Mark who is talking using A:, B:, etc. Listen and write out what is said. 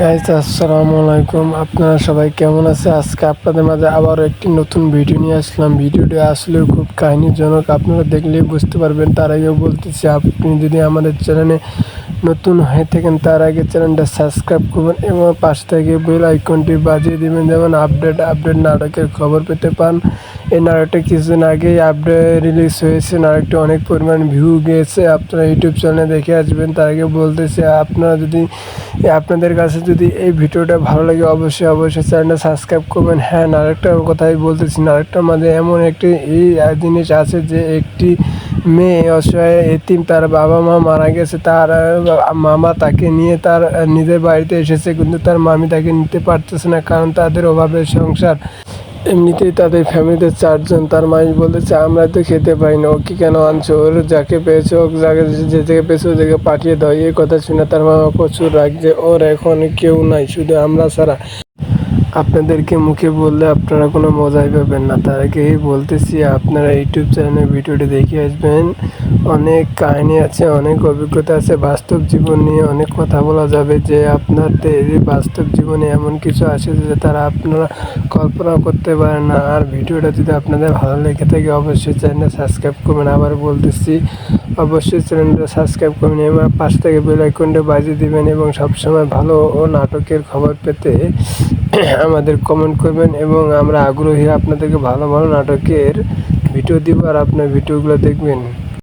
A: Guys আসসালামু আলাইকুম। আপনারা সবাই কেমন আছে আজকে আপনাদের মাঝে আবারও একটি নতুন ভিডিও নিয়ে আসলাম। ভিডিওটি আসলে খুব কাহিনীজনক। আপনারা দেখলেই বুঝতে পারবেন, তার আগেও বলতেছি, আপনি যদি আমাদের চ্যানেলে নতুন হয়ে থাকেন, তার আগে চ্যানেলটা সাবস্ক্রাইব করবেন এবং পাশ থেকে বেল আইকনটি বাজিয়ে দেবেন, যেমন আপডেট আপডেট নাটকের খবর পেতে পান। এই নাটকটা কিছুদিন আগেই আপডেট রিলিজ হয়েছে। নাটকটি অনেক পরিমাণ ভিউ গিয়েছে আপনারা ইউটিউব চ্যানেলে দেখে আসবেন। তার আগে বলতেছি, আপনারা যদি, আপনাদের কাছে যদি এই ভিডিওটা ভালো লাগে, অবশ্যই অবশ্যই চ্যানেলটা সাবস্ক্রাইব করবেন। হ্যাঁ আরেকটা কথাই বলতেছি আরেকটার মাঝে এমন একটি এই জিনিস আছে যে একটি মেয়ে, অসহায়, এতিম, তার বাবা মা মারা গেছে। তার মামা তাকে নিয়ে তার নিজের বাড়িতে এসেছে, কিন্তু তার মামি তাকে নিতে পারতেছে না, কারণ তাদের অভাবের সংসার। এমনিতেই তাদের ফ্যামিলিতে চারজন, তার মাই বলেছে, আমরা তো খেতে পাই না ও কি কেন আনছো? ওর যাকে পেয়েছ যাকে যে থেকে পেয়েছ, ওদেরকে পাঠিয়ে দাও। এই কথা শুনে তার মামা প্রচুর রাগ যে, ওর এখন কেউ নাই, শুধু আমরা ছাড়া। আপনাদেরকে মুখে বললে আপনারা কোনো মজাই পাবেন না। তার আগেই বলতেছি, আপনারা ইউটিউব চ্যানেলে ভিডিওটি দেখে আসবেন। অনেক কাহিনী আছে, অনেক অভিজ্ঞতা আছে, বাস্তব জীবন নিয়ে অনেক কথা বলা যাবে যে আপনাদের বাস্তব জীবনে এমন কিছু আছে যে তারা আপনারা কল্পনা করতে পারেন না। আর ভিডিওটা যদি আপনাদের ভালো লেগে থাকে, অবশ্যই চ্যানেলটা সাবস্ক্রাইব করবেন। আবার বলতেছি, অবশ্যই চ্যানেলটা সাবস্ক্রাইব করবেন এবং পাশ থেকে বেল বাজিয়ে দিবেন এবং সবসময় ভালো ও নাটকের খবর পেতে আমাদের কমেন্ট করবেন এবং আমরা আগ্রহী আপনাদেরকে ভালো ভালো নাটকের ভিডিও দিব আর আপনার ভিডিওগুলো দেখবেন।